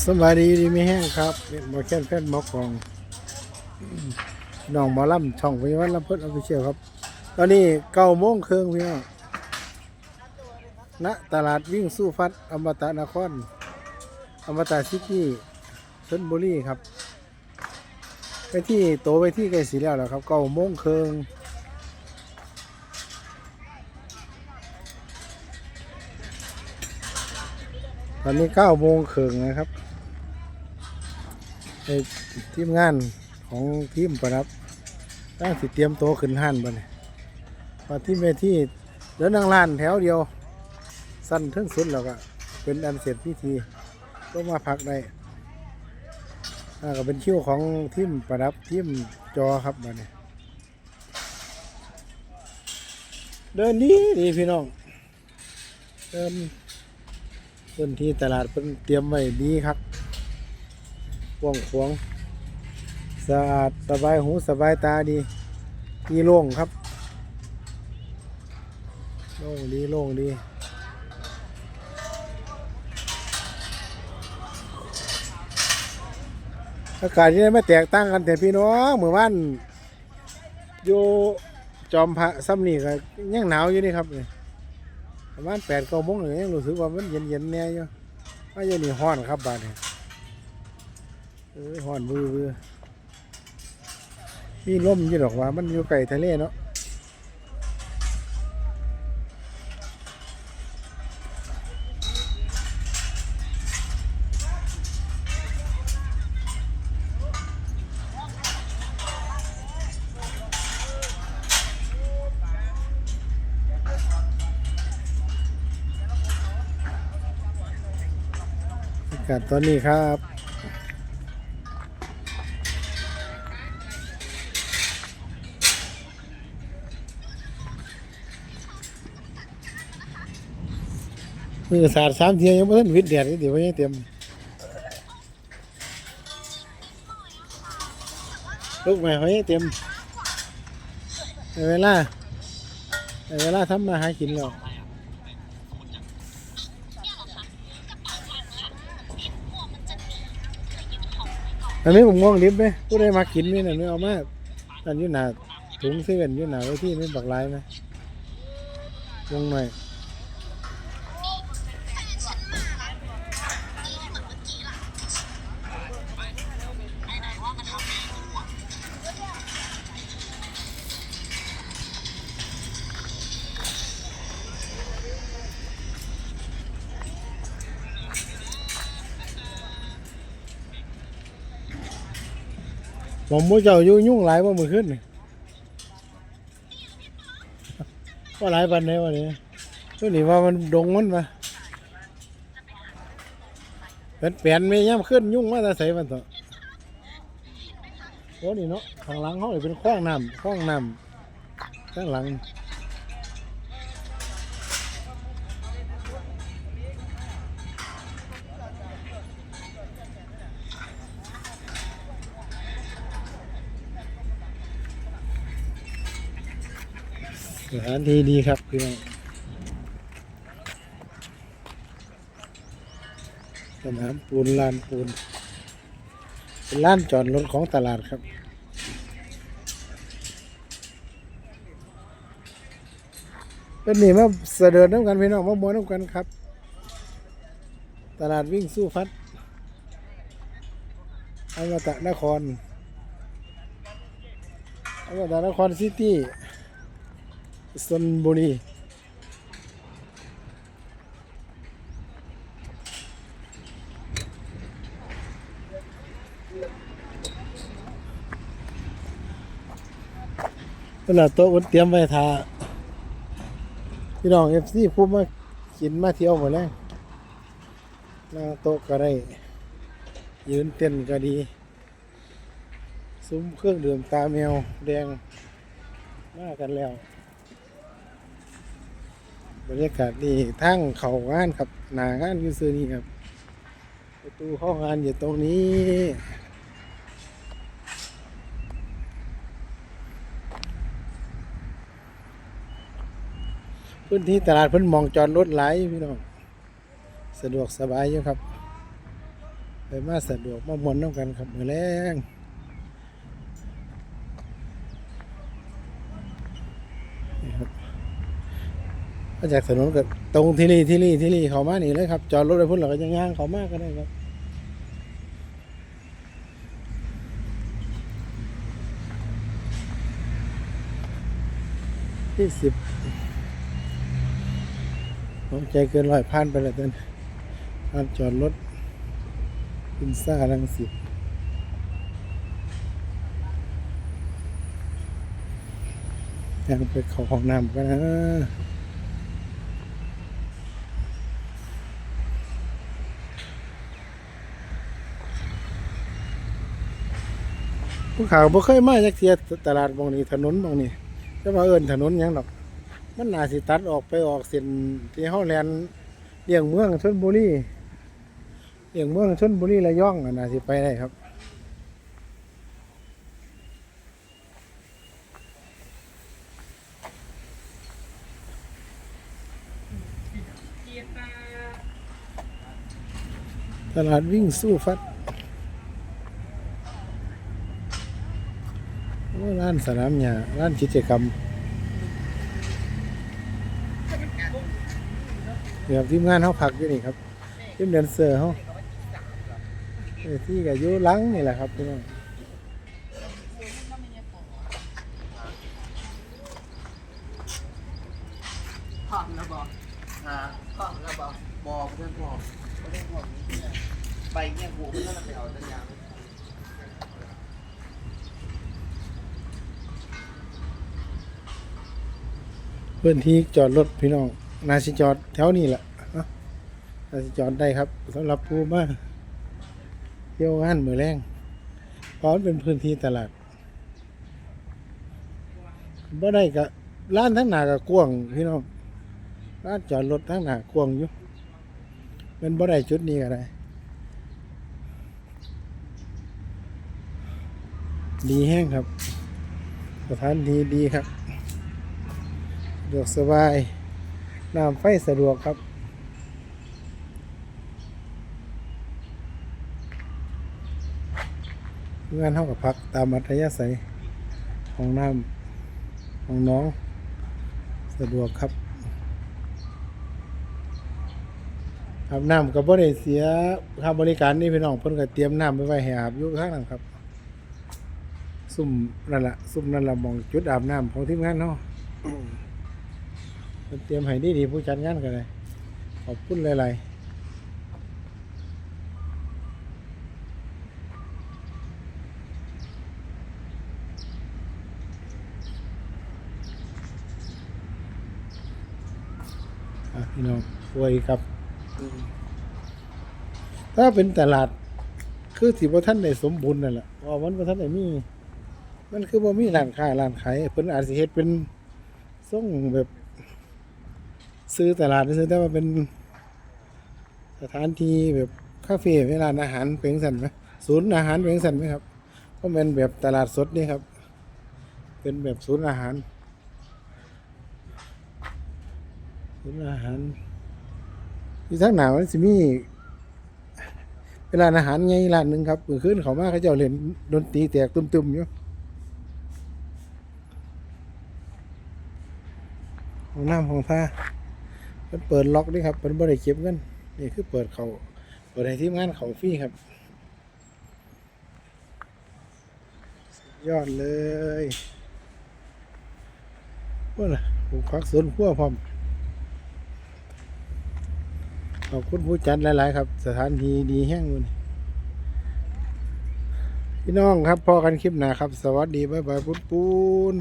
สบายดีดีไม่แห้งครับหมอแค้นแฟนหมอกองน้องหมอลำช่องพิวัฒน์ลำเพิ่นออฟฟิเชียลครับ ตอนนี้เก้าโมงครึ่งพี่น้องณตลาดวิ่งสู้ฟัดอมตะนครอมตะซิตี้ชลบุรีครับ ไปที่โตไปที่ไกลสีแล้วแหละครับเก้าโมงครึ่งตอนนี้เก้าโมงครึ่งนะครับ ไอ้ทีมงานของทีมประดับตั้งสิเตรียมโตวขึ้นห้านบ่เนี่ยพอที่เวทีเดินนั่งลานแถวเดียว สั้นถึงสุดแล้วก็เป็นอันเสร็จพิธีก็มาพักได้ก็เป็นคิวของทีมประดับทีมจอครับบ่เนี่ยเดินดีดีพี่น้องเดินพื้นที่ตลาดเป็นเตรียมไว้ดีครับ กว้างขวางสะอาดสบายหูสบายตาดีดีโล่งครับโล่งดีโล่งดีอากาศที่ไม่แตกต่างกันแต่พี่น้องเหมื่อวานอยู่จอมพระซ้ำนี่ก็ยังหนาวอยู่นี่ครับนี่ประมาณแปดเก้าโมงเลยยังรู้สึกว่ามันเย็นเย็นๆแน่อยู่ว่ยู่นี่ห้อนครับบ้านเนี่ เอ้ยห้อนบือบือมีลมยู่ดอกว่ามันอยู่ไกลทะเลเนาะอากาศตอนนี้ครับ มือสาดสามเทียยังไม่ทันวิดแดดเลยเดี๋ยวยังเต็มลูกใหม่เขายังเต็มเวลาเวลาทำมาหากินแล้วอันนี้ผมง่วงลิฟต์ไหมผู้ใดมากินไหมนั่นไม่เอามากอันอยูหนาถุงเส้นอยูหนาไว้ที่ไม่บักลายไหมวงหน่อย ผมมูเจ้าอยู่ยุ่งหลายว่ามือขึ้นว่าหลายปันเลยวันนี้ตัวนี้ว่ามันดงมันมาเป็นเปลี่ยนไม่ย่ำขึ้นยุ่งมาแต่ใส่มันต่อโอ้นี่เนาะข้างหลังเขาเลยเป็นคล้องน้ำคล้องน้ำข้างหลัง สถานที่ดีครับพี่น้องสนามปูนลานปูน เป็นลานจอดรถของตลาดครับเป็นนี่มาเสด็จน้ำกันพี่น้องมามวนน้ำกันครับ ตลาดวิ่งสู้ฟัดอมตะนครอมตะนครซิตี้ สนบุรีเวลาโต๊ะมันเตรียมไว้ทาพี่น้องเอฟซีพูดมากินมาเที่ยวหมดแล้วหน้าโต๊ะก็ได้ ยืนเต้นก็ดี ซุ้มเครื่องดื่มตาแมวแดงมากันแล้ว รรยากาศนี่ทั้งเขางานครับหนางานอยูซื้อนี่ครับประตูเข้างงานอยู่ตรงนี้พื้นที่ตลาดเพิ่นมองจอดรถหลายพี่น้องสะดวกสบายอยู่ครับไปมาสะดวกมามวนน้ำกันครับมือแรงนี่ครับ มาจากถนนกับตรงที่นี่ที่นี่ที่นี่เขามานี่เลยครับ จอดรถไปพุ่นเราก็ยังย่างเขามากก็ได้ครับที่สิบผมใจเกินร้อยพันไปแล้วตอนนี้ห้ามจอดรถพินซ่าลังสิตยังไปข้าห้องน้ำกันนะ ผู้ข่าวบ่เคยมาจากเทียตลาดบางนี้ถนนบางนี้จะมาเอินถนนยังดอก มันน่าสิตัดออกไปออกเส้นที่เฮาแลนเลี่ยงเมืองชนบุรีเลี่ยงเมืองชนบุรีระยองน่าสิไปได้ครับตลาดวิ่งสู้ฟัด โอ้านสนามหญ้าร้านกิจกรรมเดี๋ยวทีมงานเขาพักอยู่นี่ครับทีมแดนเซอร์เขาเออที่กับยู่หลังนี่แหละครับพี่น้องพร้อมแล้วบอกหาพร้อมแล้วบอกบอกเพื่อนบอกไม่ได้บอกนี่เนี่ยใบเนี่ยกูเพื่อนเราไปเอาตัวยาง พื้นที่จอดรถพี่น้องนาสิจอดแถวนี้แหละนาสิจอดได้ครับสำหรับผู้มาเที่ยวงานมือแรงเพราะมันเป็นพื้นที่ตลาดบ่ได้กับร้านทั้งหน้ากับกว้างพี่น้องร้านจอดรถทั้งหน้ากว้างอยู่เป็นบ่ได้จุดนี้ก็ได้ดีแห้งครับ สถานที่ดีครับ ดวกสบาย น้ำไฟสะดวกครับ งานเท่ากับพักตามอัธยาศัยของน้ำของน้อง สะดวกครับอาบน้ำกับบ่ได้เสียค่าบริการนี่พี่น้องเพิ่นก็เตรียมน้ำไว้ไว้ให้อาบอยู่ข้างนั้นครับ ซุ่มนั่นละซุ่มนั่นละมองจุดอาบน้ำของทีมงานเนาะ เตรียมให้ดีดีผู้จัดงานกันเลยขอบคุณหลายๆพี่น้องอวยครับ ถ้าเป็นตลาด คือสิบ่ท่านได้สมบูรณ์นั่นแหละเพราะว่ามันบ่ท่านได้มี มันคือบ่มีร้านค้าร้านขายเพิ่นอาจสิเฮ็ดเป็นทรงแบบ ซื้อตลาดซื้อแต่ว่าเป็น สถานที่แบบคาเฟ่เวลาอาหารเป็นสันไหมศูนย์อาหารเป็นสันไหมครับเพราะมันแบบตลาดสดนี่ครับ เป็นแบบศูนย์อาหารศูนย์อาหารที่ทั้งหนามันสิมีเป็นร้านอาหารไงร้านหนึ่งครับเมื่อคืนเขามาเขาเจ้าเล่นดนตรีแตกตุ้มๆอยู่ห้องน้ำห้องท่า มันเปิดล็อกด้วยครับมันบริเก็บเงินนี่คือเปิดเขาเปิดให้ทีมงานเขาฟรีครับยอดเลยว่าล่ะปลูกผักสวนครัวพร้อมขอบคุณผู้จัดหลาย ๆ ครับ สถานที่ดีแห้งวันพี่น้องครับพอกันคลิปหนาครับ สวัสดี บ๊ายบายปุ้นปุ้น